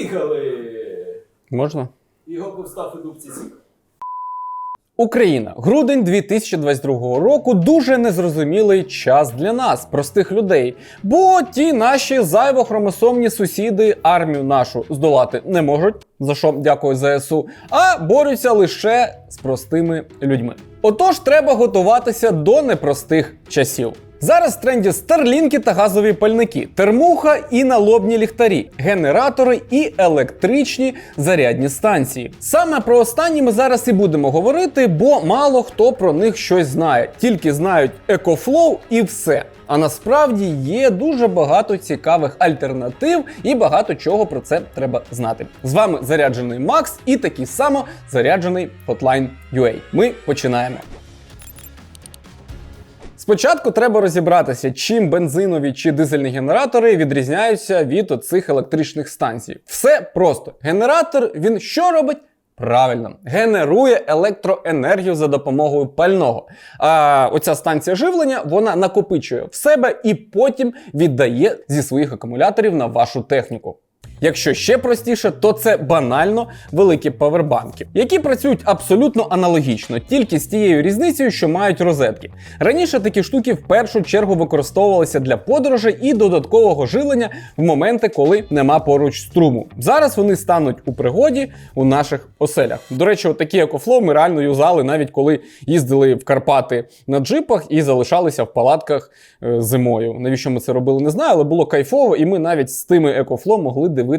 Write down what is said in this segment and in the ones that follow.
Поїхали! Можна? Його повстав і дубці сік. Україна, грудень 2022 року дуже незрозумілий час для нас, простих людей. Бо ті наші зайвохромосомні сусіди армію нашу здолати не можуть, за що дякую ЗСУ, а борються лише з простими людьми. Отож, треба готуватися до непростих часів. Зараз в тренді старлінки та газові пальники, термуха і налобні ліхтарі, генератори і електричні зарядні станції. Саме про останні ми зараз і будемо говорити, бо мало хто про них щось знає, тільки знають EcoFlow і все. А насправді є дуже багато цікавих альтернатив і багато чого про це треба знати. З вами заряджений Макс і такий само заряджений Hotline UA. Ми починаємо. Спочатку треба розібратися, чим бензинові чи дизельні генератори відрізняються від оцих електричних станцій. Все просто. Генератор він що робить? Правильно, генерує електроенергію за допомогою пального. А оця станція живлення вона накопичує в себе і потім віддає зі своїх акумуляторів на вашу техніку. Якщо ще простіше, то це банально великі павербанки, які працюють абсолютно аналогічно, тільки з тією різницею, що мають розетки. Раніше такі штуки в першу чергу використовувалися для подорожей і додаткового живлення в моменти, коли нема поруч струму. Зараз вони стануть у пригоді у наших оселях. До речі, такі екофлоу ми реально юзали навіть коли їздили в Карпати на джипах і залишалися в палатках е, зимою. Навіщо ми це робили, не знаю, але було кайфово, і ми навіть з тими екофло могли дивитися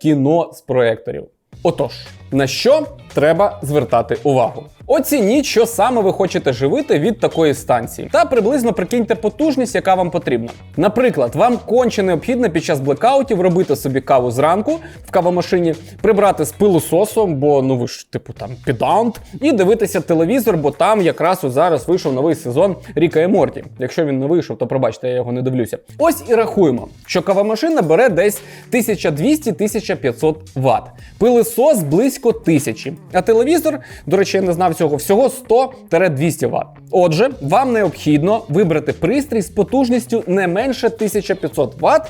кіно з проекторів. Отож, на що треба звертати увагу? Оцініть, що саме ви хочете живити від такої станції, та приблизно прикиньте потужність, яка вам потрібна. Наприклад, вам конче необхідно під час блекаутів робити собі каву зранку в кавомашині, прибрати з пилососом, бо ну ви ж типу там підант, і дивитися телевізор, бо там якраз от зараз вийшов новий сезон Ріка і Морті. Якщо він не вийшов, то пробачте, я його не дивлюся. Ось і рахуємо, що кавомашина бере десь 1200-1500 Вт. Пилосос близько 1000. А телевізор, до речі, я не знав цього, всього 100-200 Вт. Отже, вам необхідно вибрати пристрій з потужністю не менше 1500 Вт,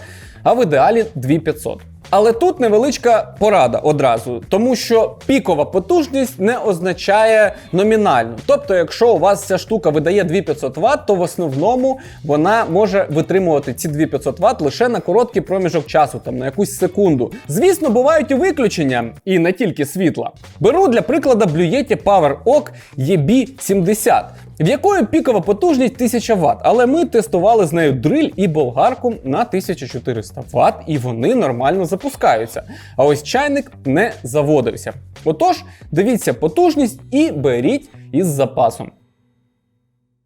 а в ідеалі 2500. Але тут невеличка порада одразу, тому що пікова потужність не означає номінальну. Тобто, якщо у вас ця штука видає 2500 Вт, то в основному вона може витримувати ці 2500 Вт лише на короткий проміжок часу, там на якусь секунду. Звісно, бувають і виключення, і не тільки світла. Беру для прикладу Blue Yeti PowerOak EB70 в якої пікова потужність 1000 Вт, але ми тестували з нею дриль і болгарку на 1400 Вт, і вони нормально запускаються. А ось чайник не заводився. Отож, дивіться потужність і беріть із запасом.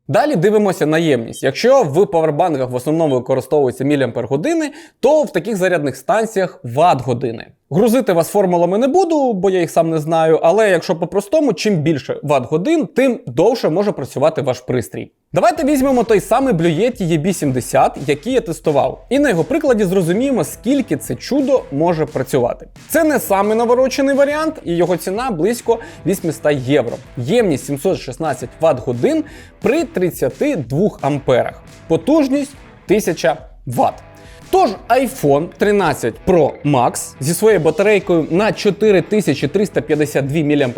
Далі дивимося на ємність. Якщо в павербанках в основному використовується міліампер-години, то в таких зарядних станціях ватт-години. Грузити вас формулами не буду, бо я їх сам не знаю. Але якщо по-простому, чим більше ватт-годин, тим довше може працювати ваш пристрій. Давайте візьмемо той самий Blue Yeti EB70, який я тестував, і на його прикладі зрозуміємо, скільки це чудо може працювати. Це не самий наворочений варіант, і його ціна близько 800 євро. Ємність 716 Вт годин при 32 амперах. Потужність 1000 Вт. Тож iPhone 13 Pro Max зі своєю батарейкою на 4352 мАч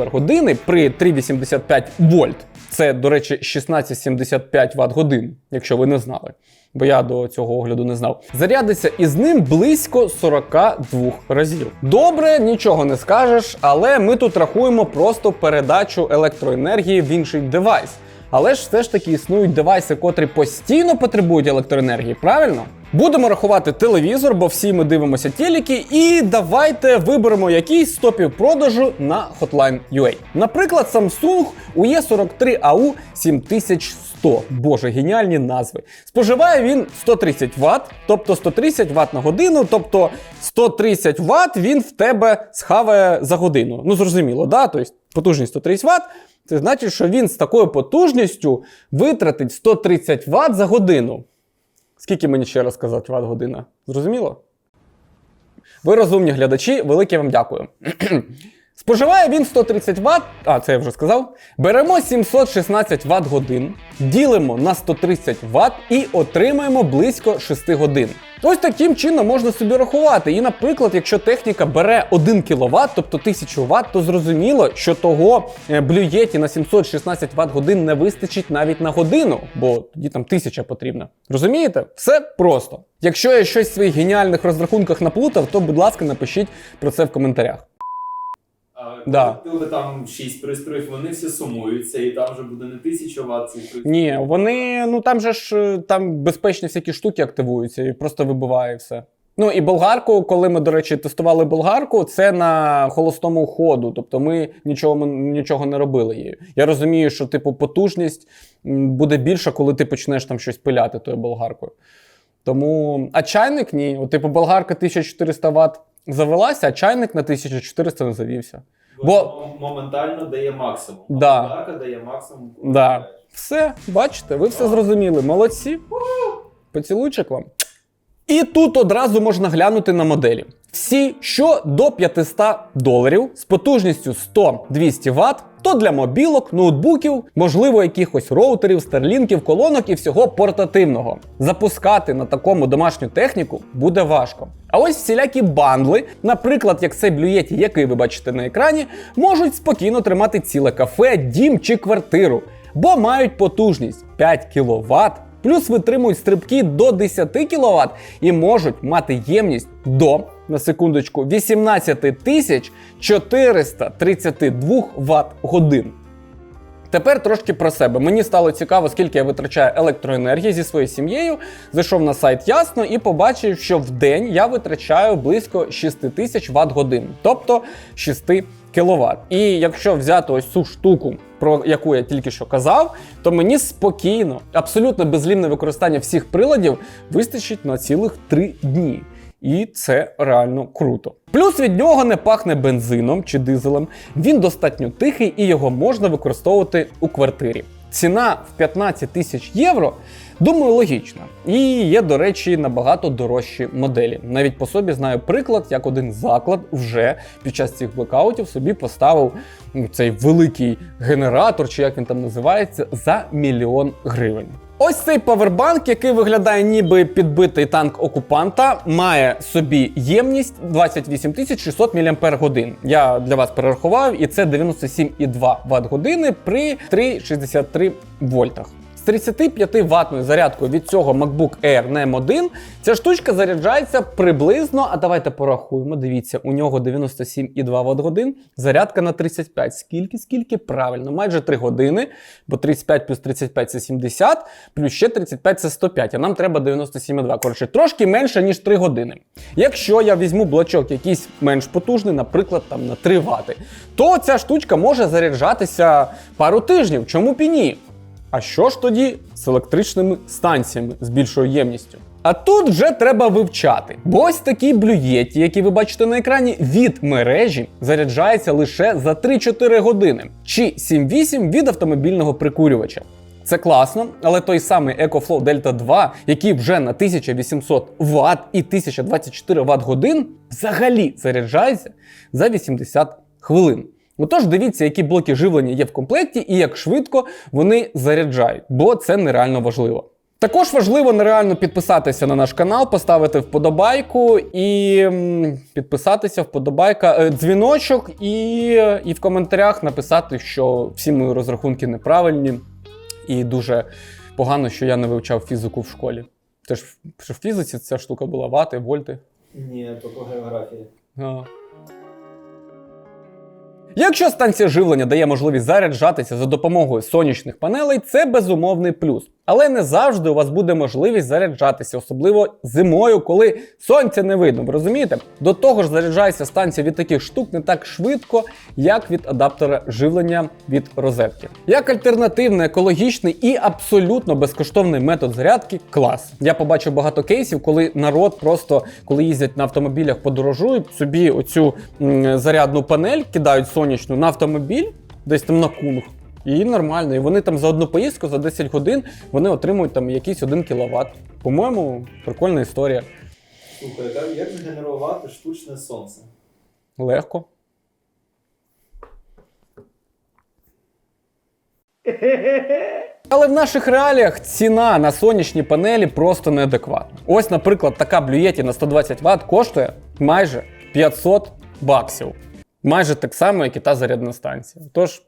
при 3,85 вольт. Це, до речі, 1675 Вт годин, якщо ви не знали. Бо я до цього огляду не знав. Зарядиться із ним близько 42 разів. Добре, нічого не скажеш, але ми тут рахуємо просто передачу електроенергії в інший девайс. Але ж все ж таки існують девайси, котрі постійно потребують електроенергії, правильно? Будемо рахувати телевізор, бо всі ми дивимося телеки, і давайте виберемо якийсь з топів продажу на Hotline UA. Наприклад, Samsung UE43AU 7100. Боже, геніальні назви. Споживає він 130 Вт, тобто 130 Вт на годину, тобто 130 Вт він в тебе схаває за годину. Ну зрозуміло, да? Тобто потужність 130 Вт. Це значить, що він з такою потужністю витратить 130 Вт за годину. Скільки мені ще раз сказати ват година? Зрозуміло? Ви розумні глядачі, велике вам дякую. Споживає він 130 Вт, а це я вже сказав. Беремо 716 Вт годин, ділимо на 130 Вт і отримаємо близько 6 годин. Ось таким чином можна собі рахувати. І, наприклад, якщо техніка бере 1 кВт, тобто 1000 Вт, то зрозуміло, що того е, блюєті на 716 Вт годин не вистачить навіть на годину, бо тоді там 1000 потрібна. Розумієте? Все просто. Якщо я щось в своїх геніальних розрахунках наплутав, то будь ласка, напишіть про це в коментарях. Да. коли там 6 пристроїв, вони всі сумуються, і там вже буде не 1000 Вт цей пристрій. Ні, вони, ну там же ж е, там безпечні всякі штуки активуються і просто вибиває все. Ну і болгарку, коли ми, до речі, тестували болгарку, це на холостому ходу. Тобто ми нічого, ми нічого не робили її. Я розумію, що типу потужність буде більша, коли ти почнеш там щось пиляти тою болгаркою. Тому, а чайник ні. От, типу, болгарка 1400 Вт завелася, а чайник на 1400 не завівся. Бо- Бо моментально дає максимум. А Да. болгарка дає максимум. Да. Все, бачите, ви все зрозуміли. Молодці. Поцілуйчик вам. І тут одразу можна глянути на моделі. Всі, що до 500 доларів з потужністю 100-200 Вт, то для мобілок, ноутбуків, можливо, якихось роутерів, старлінків, колонок і всього портативного. Запускати на такому домашню техніку буде важко. А ось всілякі бандли, наприклад, як цей блюєті, який ви бачите на екрані, можуть спокійно тримати ціле кафе, дім чи квартиру, бо мають потужність 5 кВт, плюс витримують стрибки до 10 кВт і можуть мати ємність до на секундочку 18 тисяч 432 Вт годин. Тепер трошки про себе. Мені стало цікаво, скільки я витрачаю електроенергії зі своєю сім'єю. Зайшов на сайт ясно і побачив, що в день я витрачаю близько 6 тисяч Вт годин, тобто 6 кВт. І якщо взяти ось цю штуку, про яку я тільки що казав, то мені спокійно, абсолютно безлімне використання всіх приладів вистачить на цілих 3 дні. І це реально круто. Плюс від нього не пахне бензином чи дизелем. Він достатньо тихий і його можна використовувати у квартирі. Ціна в 15 тисяч євро, думаю, логічна. І є, до речі, набагато дорожчі моделі. Навіть по собі знаю приклад, як один заклад вже під час цих блекаутів собі поставив ну, цей великий генератор, чи як він там називається, за мільйон гривень. Ось цей павербанк, який виглядає ніби підбитий танк окупанта, має собі ємність 28 600 мАч. Я для вас перерахував, і це 97,2 Вт години при 3,63 вольтах. З 35 ватною зарядкою від цього MacBook Air NEM 1 ця штучка заряджається приблизно, а давайте порахуємо. Дивіться, у нього 97,2 Вт годин, зарядка на 35. Скільки, скільки? Правильно, майже 3 години, бо 35 плюс 35 це 70, плюс ще 35 це 105, а нам треба 97,2. Коротше, трошки менше, ніж 3 години. Якщо я візьму блочок якийсь менш потужний, наприклад, там на 3 Вт, то ця штучка може заряджатися пару тижнів. Чому б і ні? А що ж тоді з електричними станціями з більшою ємністю? А тут вже треба вивчати. Бо ось такі блюєті, які ви бачите на екрані, від мережі заряджається лише за 3-4 години, чи 7-8 від автомобільного прикурювача. Це класно, але той самий EcoFlow Delta 2, який вже на 1800 Вт і 1024 Вт годин, взагалі заряджається за 80 хвилин. Отож, дивіться, які блоки живлення є в комплекті і як швидко вони заряджають, бо це нереально важливо. Також важливо нереально підписатися на наш канал, поставити вподобайку і підписатися, вподобайка, е, дзвіночок і, і в коментарях написати, що всі мої розрахунки неправильні і дуже погано, що я не вивчав фізику в школі. Це ж в фізиці ця штука була вати, вольти. Ні, то по географії. А. Якщо станція живлення дає можливість заряджатися за допомогою сонячних панелей, це безумовний плюс. Але не завжди у вас буде можливість заряджатися, особливо зимою, коли сонця не видно. Ви розумієте? До того ж, заряджається станція від таких штук не так швидко, як від адаптера живлення від розетки. Як альтернативний, екологічний і абсолютно безкоштовний метод зарядки клас. Я побачив багато кейсів, коли народ просто, коли їздять на автомобілях, подорожують, собі оцю м, зарядну панель кидають сонячну на автомобіль, десь там на кунг. І нормально. І вони там за одну поїздку, за 10 годин, вони отримують там якийсь 1 кВт. По-моєму, прикольна історія. Слухай, а як згенерувати штучне сонце? Легко. Але в наших реаліях ціна на сонячні панелі просто неадекватна. Ось, наприклад, така блюєті на 120 Вт коштує майже 500 баксів. Майже так само, як і та зарядна станція. Тож.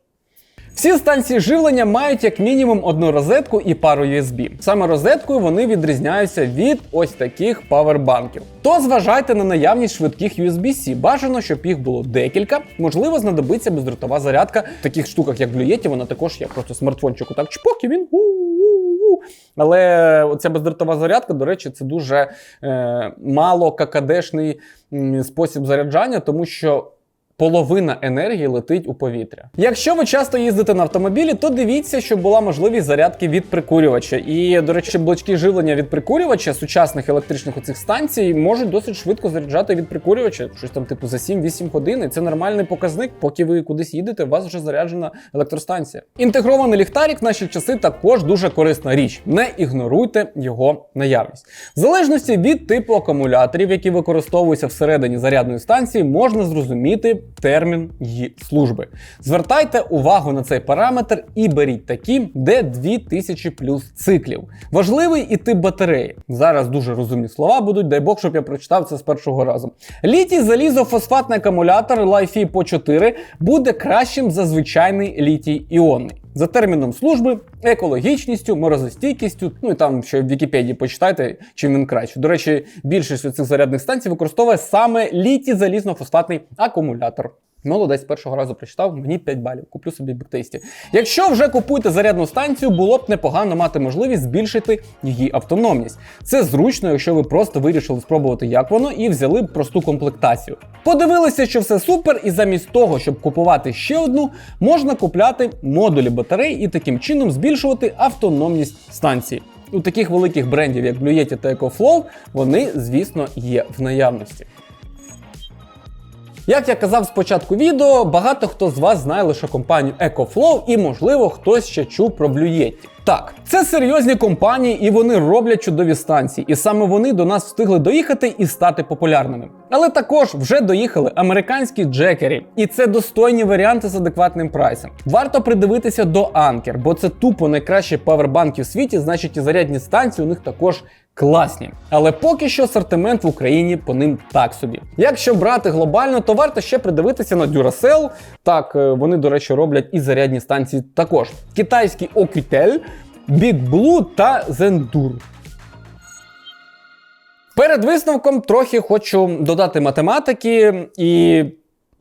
Всі станції живлення мають як мінімум одну розетку і пару USB. Саме розеткою вони відрізняються від ось таких павербанків. То зважайте на наявність швидких USB-C. Бажано, щоб їх було декілька. Можливо, знадобиться бездротова зарядка. В таких штуках, як в Блюєті, вона також є. Просто смартфончику так чпок, і він. Але оця бездротова зарядка, до речі, це дуже е, мало какадешний спосіб заряджання, тому що. Половина енергії летить у повітря. Якщо ви часто їздите на автомобілі, то дивіться, щоб була можливість зарядки від прикурювача. І, до речі, блочки живлення від прикурювача сучасних електричних оцих станцій можуть досить швидко заряджати від прикурювача, щось там типу за 7-8 годин. Це нормальний показник. Поки ви кудись їдете, у вас вже заряджена електростанція. Інтегрований ліхтарик в наші часи також дуже корисна річ. Не ігноруйте його наявність. В залежності від типу акумуляторів, які використовуються всередині зарядної станції, можна зрозуміти термін її служби. Звертайте увагу на цей параметр і беріть такі, де 2000 плюс циклів. Важливий і тип батареї. Зараз дуже розумні слова будуть, дай Бог, щоб я прочитав це з першого разу. Літій залізофосфатний акумулятор Li-Fi по 4 буде кращим за звичайний літій іонний. За терміном служби, екологічністю, морозостійкістю, ну і там ще в Вікіпедії почитайте, чим він краще. До речі, більшість цих зарядних станцій використовує саме літій залізно-фосфатний акумулятор. Молодець першого разу прочитав, мені 5 балів, куплю собі біктейсті. Якщо вже купуєте зарядну станцію, було б непогано мати можливість збільшити її автономність. Це зручно, якщо ви просто вирішили спробувати, як воно, і взяли б просту комплектацію. Подивилися, що все супер, і замість того, щоб купувати ще одну, можна купляти модулі батарей і таким чином збільшувати автономність станції. У таких великих брендів, як Blue Yeti та EcoFlow, вони, звісно, є в наявності. Як я казав спочатку відео, багато хто з вас знає лише компанію EcoFlow і, можливо, хтось ще чув про Blue Yeti. Так, це серйозні компанії, і вони роблять чудові станції, і саме вони до нас встигли доїхати і стати популярними. Але також вже доїхали американські джекері, і це достойні варіанти з адекватним прайсом. Варто придивитися до Anker, бо це тупо найкращі павербанки в світі, значить і зарядні станції у них також класні. Але поки що асортимент в Україні по ним так собі. Якщо брати глобально, то варто ще придивитися на Duracell. Так, е, вони, до речі, роблять і зарядні станції також. Китайський Oquitel, Big Blue та Zendur. Перед висновком трохи хочу додати математики і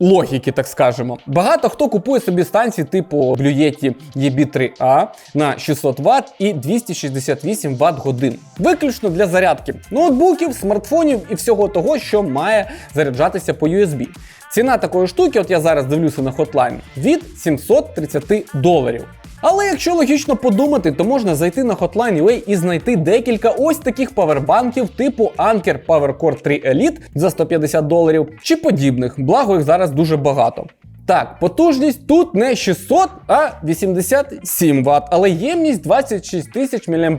логіки, так скажемо. Багато хто купує собі станції типу Yeti EB3A на 600 Вт і 268 Вт годин. Виключно для зарядки ноутбуків, смартфонів і всього того, що має заряджатися по USB. Ціна такої штуки, от я зараз дивлюся на хотлайн, від 730 доларів. Але якщо логічно подумати, то можна зайти на Hotline.ua і знайти декілька ось таких павербанків типу Anker PowerCore 3 Elite за 150 доларів чи подібних, благо їх зараз дуже багато. Так, потужність тут не 600, а 87 Вт, але ємність 26 тисяч мАч,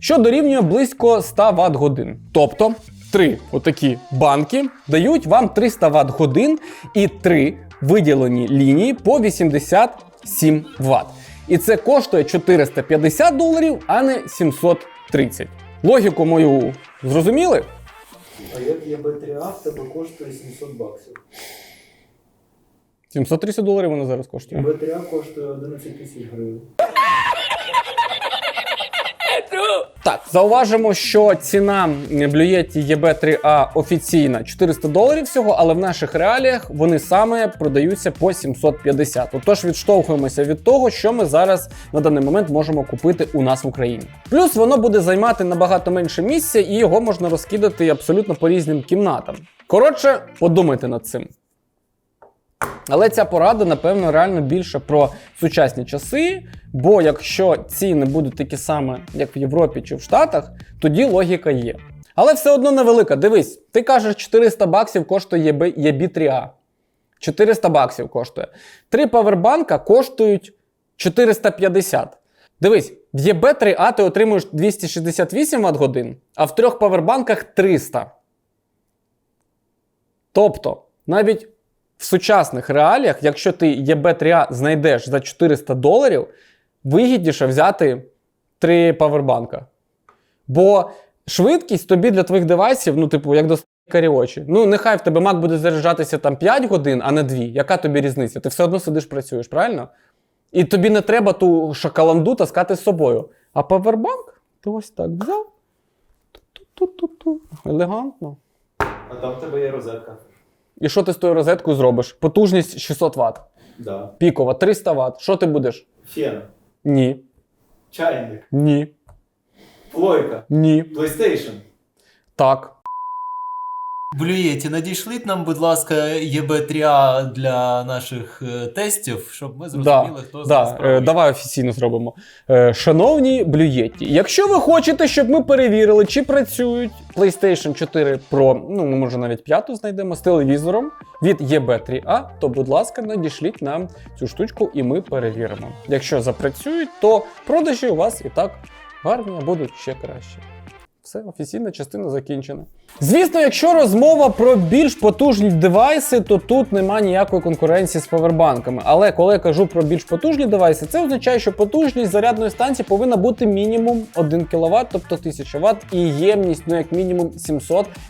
що дорівнює близько 100 Вт годин. Тобто три отакі банки дають вам 300 Вт годин і три виділені лінії по 87 Вт. І це коштує 450 доларів, а не 730. Логіку мою зрозуміли? А як є Б3А, в тебе коштує 700 баксів. 730 доларів вона зараз коштує. Б3А коштує 11 тисяч гривень. Так, зауважимо, що ціна Blue EB3A офіційна 400 доларів всього, але в наших реаліях вони саме продаються по 750. Отож відштовхуємося від того, що ми зараз на даний момент можемо купити у нас в Україні. Плюс воно буде займати набагато менше місця, і його можна розкидати абсолютно по різним кімнатам. Коротше, подумайте над цим. Але ця порада, напевно, реально більше про сучасні часи. Бо якщо ціни будуть такі самі, як в Європі чи в Штатах, тоді логіка є. Але все одно невелика. Дивись, ти кажеш, 400 баксів коштує EB3A. 400 баксів коштує. Три павербанка коштують 450. Дивись, в EB3A ти отримуєш 268 Вт годин, а в трьох павербанках 300. Тобто, навіть в сучасних реаліях, якщо ти EB3A знайдеш за 400 доларів, вигідніше взяти три павербанка. Бо швидкість тобі для твоїх девайсів, ну, типу, як до каріочі. Ну, нехай в тебе Mac буде заряджатися там 5 годин, а не 2. Яка тобі різниця? Ти все одно сидиш, працюєш, правильно? І тобі не треба ту шоколаду таскати з собою. А павербанк ти ось так взяв. Ту-ту-ту-ту. Елегантно. А там в тебе є розетка. І що ти з тою розеткою зробиш? Потужність 600 Вт. Да. Пікова 300 Вт. Що ти будеш? Фен. Ні. Чайник. Ні. Плойка. Ні. PlayStation. Так. Блюєті, надішліть нам, будь ласка, ЄБ3А для наших е, тестів, щоб ми зрозуміли, хто з нас Да, е, правий. давай офіційно зробимо. Е, шановні блюєтті, якщо ви хочете, щоб ми перевірили, чи працюють PlayStation 4 Pro, ну ми може навіть п'яту знайдемо з телевізором від EB3A, то будь ласка, надішліть нам цю штучку і ми перевіримо. Якщо запрацюють, то продажі у вас і так гарні, а будуть ще краще. Все, офіційна частина закінчена. Звісно, якщо розмова про більш потужні девайси, то тут нема ніякої конкуренції з павербанками. Але коли я кажу про більш потужні девайси, це означає, що потужність зарядної станції повинна бути мінімум 1 кВт, тобто 1000 Вт, і ємність, ну як мінімум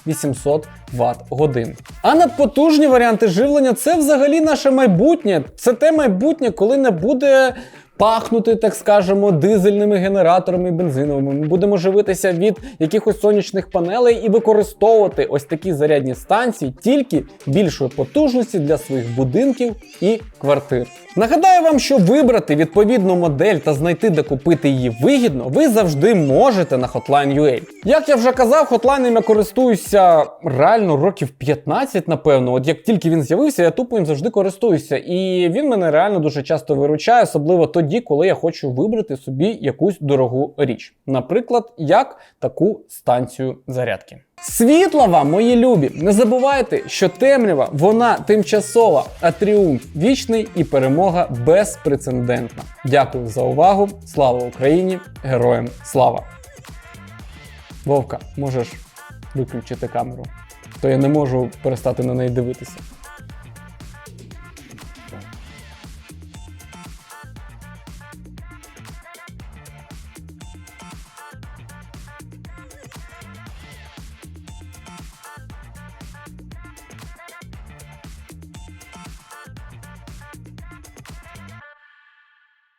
700-800 Вт годин. А надпотужні варіанти живлення це взагалі наше майбутнє. Це те майбутнє, коли не буде пахнути, так скажемо, дизельними генераторами бензиновими. Ми будемо живитися від якихось сонячних панелей і використовувати ось такі зарядні станції тільки більшої потужності для своїх будинків і квартир. Нагадаю вам, що вибрати відповідну модель та знайти, де купити її вигідно, ви завжди можете на Hotline.ua. Як я вже казав, Hotline я користуюся реально років 15, напевно. От як тільки він з'явився, я тупо їм завжди користуюся. І він мене реально дуже часто виручає, особливо тоді, коли я хочу вибрати собі якусь дорогу річ. Наприклад, як таку станцію зарядки. Світла вам, мої любі! Не забувайте, що темрява вона тимчасова, а тріумф вічний і перемога безпрецедентна. Дякую за увагу. Слава Україні! Героям слава! Вовка, можеш виключити камеру, то я не можу перестати на неї дивитися.